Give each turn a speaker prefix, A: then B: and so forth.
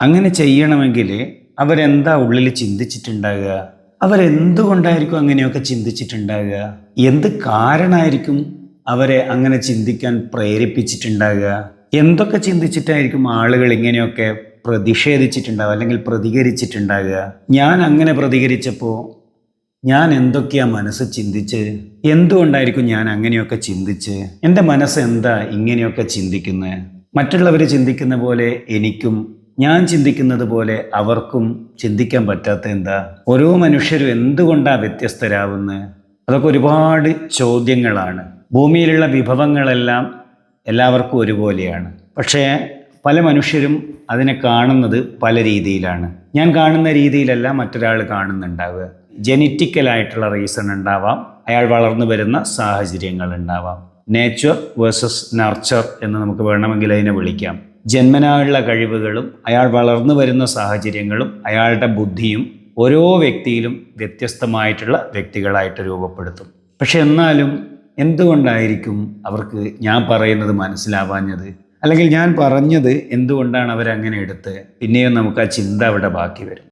A: അങ്ങനെ ചെയ്യണമെങ്കിൽ അവരെന്താ ഉള്ളിൽ ചിന്തിച്ചിട്ടുണ്ടാകുക? അവരെന്തുകൊണ്ടായിരിക്കും അങ്ങനെയൊക്കെ ചിന്തിച്ചിട്ടുണ്ടാകുക? എന്ത് കാരണമായിരിക്കും അവരെ അങ്ങനെ ചിന്തിക്കാൻ പ്രേരിപ്പിച്ചിട്ടുണ്ടാകുക? എന്തൊക്കെ ചിന്തിച്ചിട്ടായിരിക്കും ആളുകൾ ഇങ്ങനെയൊക്കെ പ്രതിഷേധിച്ചിട്ടുണ്ടാവുക അല്ലെങ്കിൽ പ്രതികരിച്ചിട്ടുണ്ടാകുക? ഞാൻ അങ്ങനെ പ്രതികരിച്ചപ്പോൾ ഞാൻ എന്തൊക്കെയാ മനസ്സ് ചിന്തിച്ച്? എന്തുകൊണ്ടായിരിക്കും ഞാൻ അങ്ങനെയൊക്കെ ചിന്തിച്ച്? എന്റെ മനസ്സ് എന്താ ഇങ്ങനെയൊക്കെ ചിന്തിക്കുന്നത് മറ്റുള്ളവർ ചിന്തിക്കുന്ന പോലെ എനിക്കും ഞാൻ ചിന്തിക്കുന്നത് പോലെ അവർക്കും ചിന്തിക്കാൻ പറ്റാത്ത എന്താ? ഓരോ മനുഷ്യരും എന്തുകൊണ്ടാണ് വ്യത്യസ്തരാവുന്നത് അതൊക്കെ ഒരുപാട് ചോദ്യങ്ങളാണ്. ഭൂമിയിലുള്ള വിഭവങ്ങളെല്ലാം എല്ലാവർക്കും ഒരുപോലെയാണ്. പക്ഷേ പല മനുഷ്യരും അതിനെ കാണുന്നത് പല രീതിയിലാണ്. ഞാൻ കാണുന്ന രീതിയിലല്ല മറ്റൊരാൾ കാണുന്നുണ്ടാവുക. ജനറ്റിക്കലായിട്ടുള്ള റീസൺ ഉണ്ടാവാം. അയാൾ വളർന്നു വരുന്ന സാഹചര്യങ്ങൾ ഉണ്ടാവാം. നേച്ചർ വേഴ്സസ് നർച്ചർ എന്ന് നമുക്ക് വേണമെങ്കിൽ അതിനെ വിളിക്കാം. ജന്മനായുള്ള കഴിവുകളും അയാൾ വളർന്നു വരുന്ന സാഹചര്യങ്ങളും അയാളുടെ ബുദ്ധിയും ഓരോ വ്യക്തിയിലും വ്യത്യസ്തമായിട്ടുള്ള വ്യക്തികളായിട്ട് രൂപപ്പെടുത്തും. പക്ഷെ എന്നാലും എന്തുകൊണ്ടായിരിക്കും അവർക്ക് ഞാൻ പറയുന്നത് മനസ്സിലാവാഞ്ഞത്? അല്ലെങ്കിൽ ഞാൻ പറഞ്ഞത് എന്തുകൊണ്ടാണ് അവരങ്ങനെ എടുത്ത് പിന്നെയും നമുക്ക് ആ ചിന്ത അവിടെ ബാക്കി വരും.